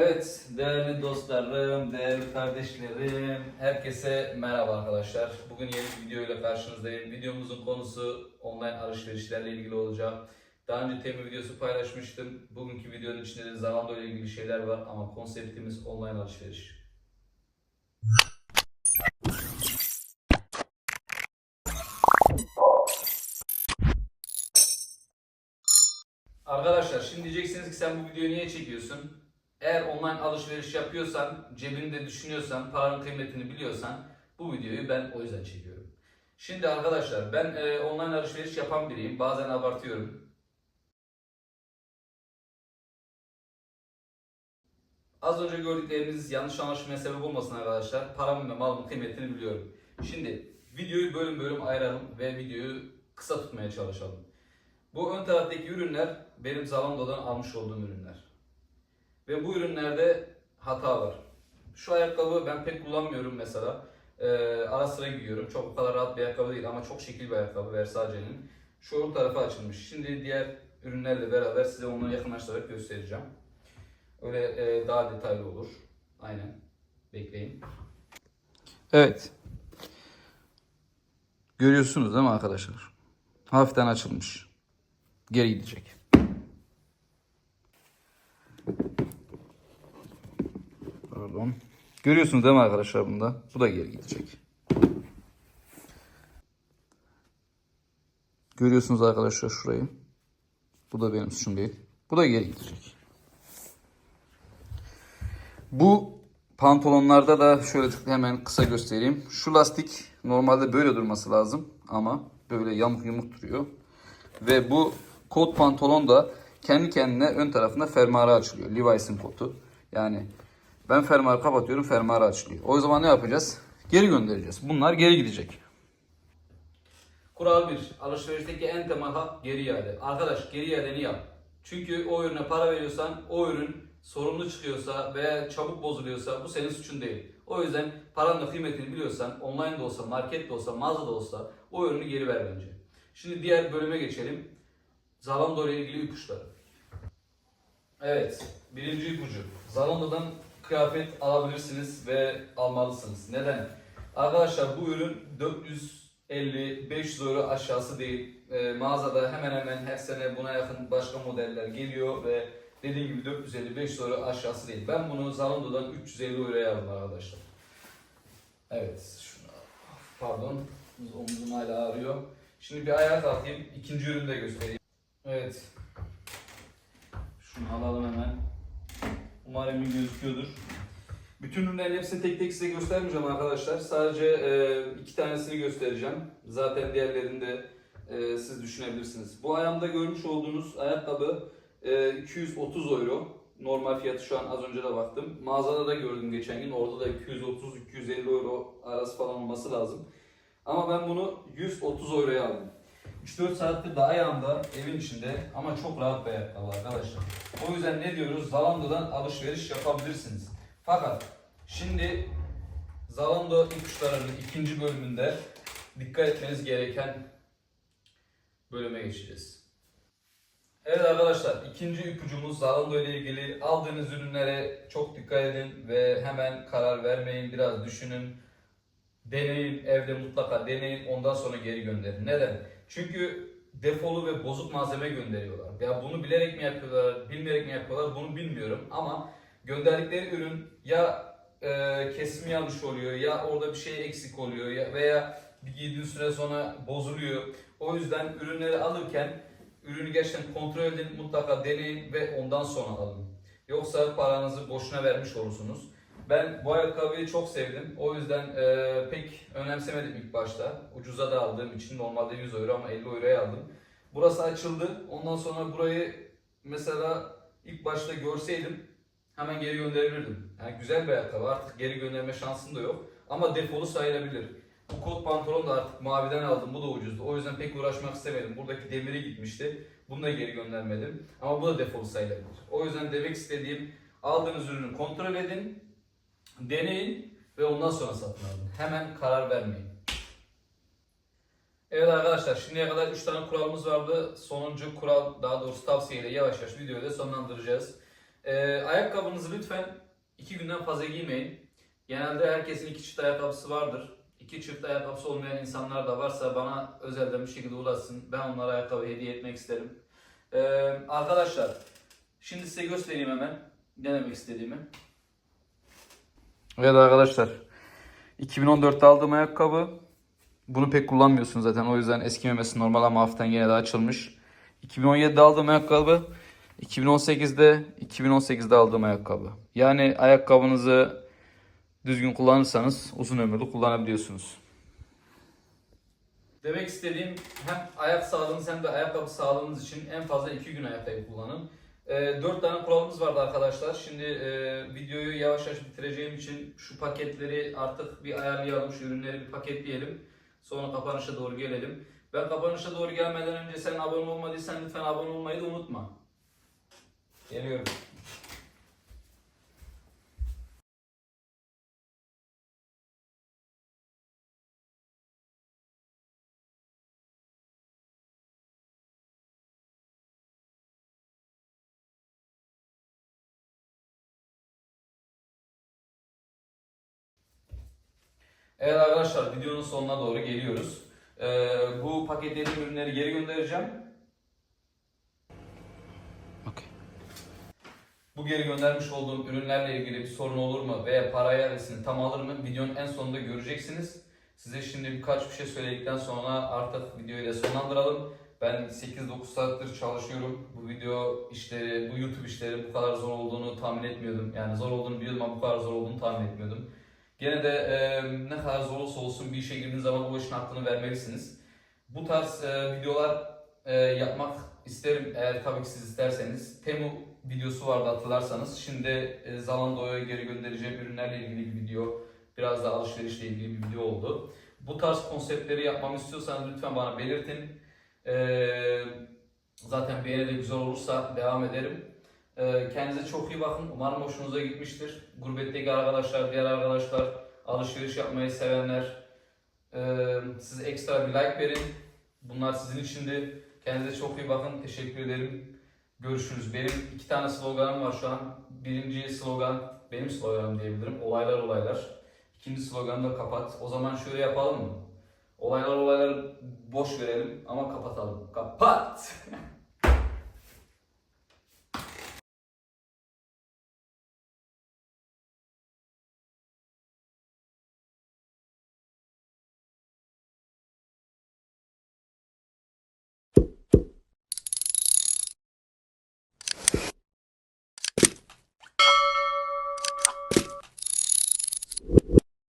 Evet, değerli dostlarım, değerli kardeşlerim, herkese merhaba arkadaşlar. Bugün yeni bir video ile karşınızdayım. Videomuzun konusu online alışverişlerle ilgili olacak. Daha önce temi videosu paylaşmıştım. Bugünkü videonun içinde de Zalando ile ilgili şeyler var ama konseptimiz online alışveriş. Arkadaşlar şimdi diyeceksiniz ki sen bu videoyu niye çekiyorsun? Eğer online alışveriş yapıyorsan, cebinde düşünüyorsan, paranın kıymetini biliyorsan bu videoyu ben o yüzden çekiyorum. Şimdi arkadaşlar ben e, online alışveriş yapan biriyim. Bazen abartıyorum. Az önce gördükleriniz yanlış anlaşılmaya sebep olmasın arkadaşlar. Paramın ve malımın kıymetini biliyorum. Şimdi videoyu bölüm bölüm ayıralım ve videoyu kısa tutmaya çalışalım. Bu ön taraftaki ürünler benim Zalando'dan almış olduğum ürünler. Ve bu ürünlerde hata var. Şu ayakkabı ben pek kullanmıyorum mesela. Ee, ara sıra giyiyorum. Çok o kadar rahat bir ayakkabı değil ama çok şekil bir ayakkabı Versace'nin. Şu ön tarafı açılmış. Şimdi diğer ürünlerle beraber size onları yakınlaştırarak göstereceğim. Öyle e, daha detaylı olur. Aynen. Bekleyin. Evet. Görüyorsunuz değil mi arkadaşlar? Hafiften açılmış. Geri gidecek. Pardon. Görüyorsunuz değil mi arkadaşlar bunda? Bu da geri gidecek. Görüyorsunuz arkadaşlar şurayı. Bu da benim suçum değil. Bu da geri gidecek. Bu pantolonlarda da şöyle hemen kısa göstereyim. Şu lastik normalde böyle durması lazım ama böyle yamuk yumuk duruyor. Ve bu kot pantolon da kendi kendine ön tarafında fermuarı açılıyor. Levi's'in kotu. Yani ben fermuarı kapatıyorum fermuarı açılıyor. O zaman ne yapacağız? Geri göndereceğiz. Bunlar geri gidecek. Kural 1. Alışverişteki en temel hak geri iade. Arkadaş geri iadeni yap. Çünkü o ürüne para veriyorsan o ürün sorunlu çıkıyorsa veya çabuk bozuluyorsa bu senin suçun değil. O yüzden paranın kıymetini biliyorsan online de olsa, market de olsa, mağaza da olsa o ürünü geri ver bence. Şimdi diğer bölüme geçelim. Zalando ile ilgili ipuçları. Evet, birinci ipucu. Zalando'dan kıyafet alabilirsiniz ve almalısınız. Neden? Arkadaşlar bu ürün 450-500 euro aşağısı değil. Ee, mağazada hemen hemen her sene buna yakın başka modeller geliyor ve dediğim gibi 450-500 euro aşağısı değil. Ben bunu Zalando'dan 350 euroya aldım arkadaşlar. Evet, şuna, pardon, omzum hala ağrıyor. Şimdi bir ayağa kalkayım, ikinci ürünü de göstereyim. Evet. Şunu alalım hemen. Umarım iyi gözüküyordur. Bütün ürünlerin hepsini tek tek size göstermeyeceğim arkadaşlar. Sadece e, iki tanesini göstereceğim. Zaten diğerlerini de e, siz düşünebilirsiniz. Bu ayağımda görmüş olduğunuz ayakkabı e, 230 euro. Normal fiyatı şu an az önce de baktım. Mağazada da gördüm geçen gün. Orada da 230-250 euro arası falan olması lazım. Ama ben bunu 130 euroya aldım. 3-4 saattir de ayağımda evin içinde ama çok rahat bir ayakkabı arkadaşlar. O yüzden ne diyoruz? Zalando'dan alışveriş yapabilirsiniz. Fakat şimdi Zalando ipuçlarının ikinci bölümünde dikkat etmeniz gereken bölüme geçeceğiz. Evet arkadaşlar ikinci ipucumuz Zalando ile ilgili aldığınız ürünlere çok dikkat edin ve hemen karar vermeyin biraz düşünün. Deneyin evde mutlaka deneyin ondan sonra geri gönderin. Neden? Çünkü defolu ve bozuk malzeme gönderiyorlar. Ya bunu bilerek mi yapıyorlar, bilmeyerek mi yapıyorlar bunu bilmiyorum ama gönderdikleri ürün ya e, kesimi yanlış oluyor ya orada bir şey eksik oluyor ya veya bir giydiğin süre sonra bozuluyor. O yüzden ürünleri alırken ürünü gerçekten kontrol edin, mutlaka deneyin ve ondan sonra alın. Yoksa paranızı boşuna vermiş olursunuz. Ben bu ayakkabıyı çok sevdim. O yüzden e, pek önemsemedim ilk başta. Ucuza da aldığım için normalde 100 euro ama 50 euroya aldım. Burası açıldı. Ondan sonra burayı mesela ilk başta görseydim hemen geri gönderebilirdim. Yani güzel bir ayakkabı. Artık geri gönderme şansım da yok. Ama defolu sayılabilir. Bu kot pantolon da artık maviden aldım. Bu da ucuzdu. O yüzden pek uğraşmak istemedim. Buradaki demiri gitmişti. Bunu da geri göndermedim. Ama bu da defolu sayılabilir. O yüzden demek istediğim aldığınız ürünü kontrol edin. Deneyin ve ondan sonra satın alın. Hemen karar vermeyin. Evet arkadaşlar şimdiye kadar 3 tane kuralımız vardı. Sonuncu kural daha doğrusu tavsiyeyle yavaş yavaş videoyu da sonlandıracağız. Ee, ayakkabınızı lütfen iki günden fazla giymeyin. Genelde herkesin iki çift ayakkabısı vardır. İki çift ayakkabısı olmayan insanlar da varsa bana özelden bir şekilde ulaşsın. Ben onlara ayakkabı hediye etmek isterim. Ee, arkadaşlar şimdi size göstereyim hemen ne demek istediğimi. Evet arkadaşlar 2014'te aldığım ayakkabı. Bunu pek kullanmıyorsun zaten o yüzden eskimemesi normal ama hafiften gene de açılmış. 2017'de aldığım ayakkabı. 2018'de 2018'de aldığım ayakkabı. Yani ayakkabınızı düzgün kullanırsanız uzun ömürlü kullanabiliyorsunuz. Demek istediğim hem ayak sağlığınız hem de ayakkabı sağlığınız için en fazla 2 gün ayakkabı kullanın. 4 tane kuralımız vardı arkadaşlar. Şimdi e, videoyu yavaş yavaş bitireceğim için şu paketleri artık bir ayarlayalım. Şu ürünleri bir paketleyelim. Sonra kapanışa doğru gelelim. Ben kapanışa doğru gelmeden önce sen abone olmadıysan lütfen abone olmayı da unutma. Geliyorum. Evet arkadaşlar videonun sonuna doğru geliyoruz. Ee, bu paketlediğim ürünleri geri göndereceğim. Okay. Bu geri göndermiş olduğum ürünlerle ilgili bir sorun olur mu veya para iadesini tam alır mı videonun en sonunda göreceksiniz. Size şimdi birkaç bir şey söyledikten sonra artık videoyu da sonlandıralım. Ben 8-9 saattir çalışıyorum. Bu video işleri, bu YouTube işleri bu kadar zor olduğunu tahmin etmiyordum. Yani zor olduğunu biliyordum ama bu kadar zor olduğunu tahmin etmiyordum. Gene de e, ne kadar zor olsa olsun bir işe girdiğiniz zaman o işin hakkını vermelisiniz. Bu tarz e, videolar e, yapmak isterim eğer tabii ki siz isterseniz. Temu videosu vardı hatırlarsanız. Şimdi e, Zalando'ya geri göndereceğim ürünlerle ilgili bir video. Biraz da alışverişle ilgili bir video oldu. Bu tarz konseptleri yapmamı istiyorsanız lütfen bana belirtin. E, zaten beğeni de güzel olursa devam ederim. Ee, Kendinize çok iyi bakın. Umarım hoşunuza gitmiştir. Gurbetteki arkadaşlar, diğer arkadaşlar, alışveriş yapmayı sevenler, ee, siz ekstra bir like verin. Bunlar sizin içindi. Kendinize çok iyi bakın. Teşekkür ederim. Görüşürüz. Benim iki tane sloganım var şu an. Birinci slogan benim sloganım diyebilirim. Olaylar olaylar. İkinci sloganı da kapat. O zaman şöyle yapalım mı? Olaylar olaylar boş verelim ama kapatalım. Kapat!